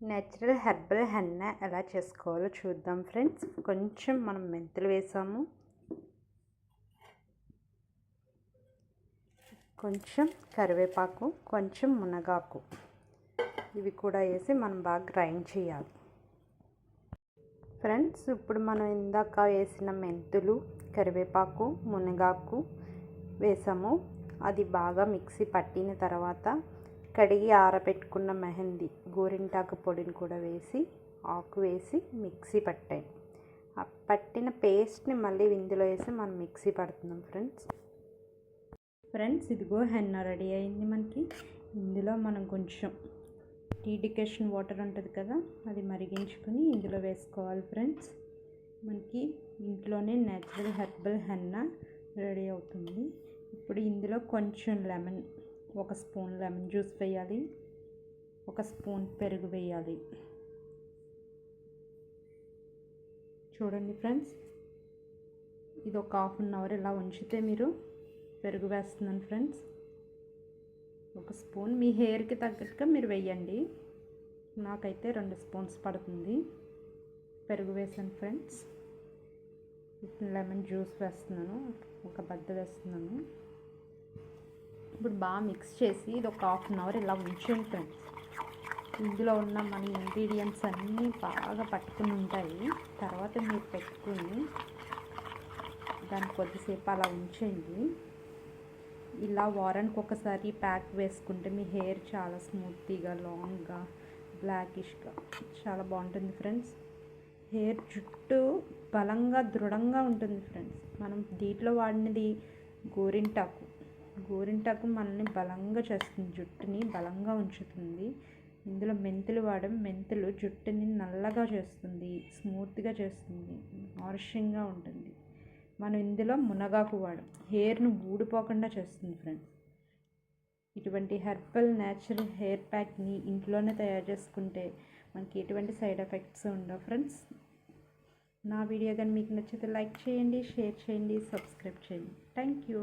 Natural herbal henna ఎలా చేసుకోవాలో చూద్దాం ఫ్రెండ్స్. కొంచెం మనం మెంతులు వేసాము. కొంచెం కరివేపాకు కొంచెం మునగాకు. ఇవి కూడా వేసి మనం బాగా గ్రైండ్ చేయాలి. ఫ్రెండ్స్ ఇప్పుడు మనం ఇందాక వేసిన మెంతులు కరివేపాకు మునగాకు వేసాము. అది బాగా మిక్సీ పట్టిన తర్వాత కడిగి ఆరబెట్టుకున్న మెహందీ గోరింటాకు పొడిని కూడా వేసి ఆకు వేసి మిక్సీ పట్టాయి. ఆ పట్టిన పేస్ట్ని మళ్ళీ ఇందులో వేసి మనం మిక్సీ పడుతున్నాం ఫ్రెండ్స్. ఫ్రెండ్స్ ఇదిగో హెన్న రెడీ అయింది మనకి. ఇందులో మనం కొంచెం టీ డికేషన్ వాటర్ ఉంటుంది కదా అది మరిగించుకొని ఇందులో వేసుకోవాలి ఫ్రెండ్స్. మనకి ఇంట్లోనే నేచురల్ హెర్బల్ హెన్న రెడీ అవుతుంది. ఇప్పుడు ఇందులో కొంచెం లెమన్ ఒక స్పూన్ లెమన్ జ్యూస్ వేయాలి. ఒక స్పూన్ పెరుగు వేయాలి. చూడండి ఫ్రెండ్స్ ఇది ఒక హాఫ్ అన్ అవర్ ఇలా ఉంచితే మీరు పెరుగు వేస్తున్నాను ఫ్రెండ్స్. ఒక స్పూన్ మీ హెయిర్కి తగ్గట్టుగా మీరు వేయండి. నాకైతే రెండు స్పూన్స్ పడుతుంది. పెరుగు వేసాను ఫ్రెండ్స్. లెమన్ జ్యూస్ వేస్తున్నాను. ఒక బద్ద వేస్తున్నాను. ఇప్పుడు బాగా మిక్స్ చేసి ఇది ఒక హాఫ్ అన్ అవర్ ఇలా ఉంచండి ఫ్రెండ్స్ ఇందులో ఉన్న మన ఇంగ్రీడియంట్స్ అన్నీ బాగా పట్టుకుని ఉంటాయి. తర్వాత మీరు పెట్టుకుని దాన్ని కొద్దిసేపు అలా ఉంచండి. ఇలా వారానికి ఒకసారి ప్యాక్ వేసుకుంటే మీ హెయిర్ చాలా స్మూత్గా లాంగ్గా బ్లాకిష్గా చాలా బాగుంటుంది ఫ్రెండ్స్. హెయిర్ జుట్టు బలంగా దృఢంగా ఉంటుంది ఫ్రెండ్స్. మనం దీంట్లో వాడినది గోరింటాకు. గోరింటాకు మనల్ని బలంగా చేస్తుంది జుట్టుని బలంగా ఉంచుతుంది. ఇందులో మెంతులు వాడడం మెంతులు జుట్టుని నల్లగా చేస్తుంది స్మూత్గా చేస్తుంది నారిషింగ్గా ఉంటుంది. మనం ఇందులో మునగాకు వాడం హెయిర్ను ఊడిపోకుండా చేస్తుంది ఫ్రెండ్స్ ఇటువంటి హెర్బల్ న్యాచురల్ హెయిర్ ప్యాక్ని ఇంట్లోనే తయారు చేసుకుంటే మనకి ఎటువంటి సైడ్ ఎఫెక్ట్స్ ఉండవు ఫ్రెండ్స్ నా వీడియో కానీ మీకు నచ్చితే లైక్ చేయండి షేర్ చేయండి సబ్స్క్రైబ్ చేయండి. Thank you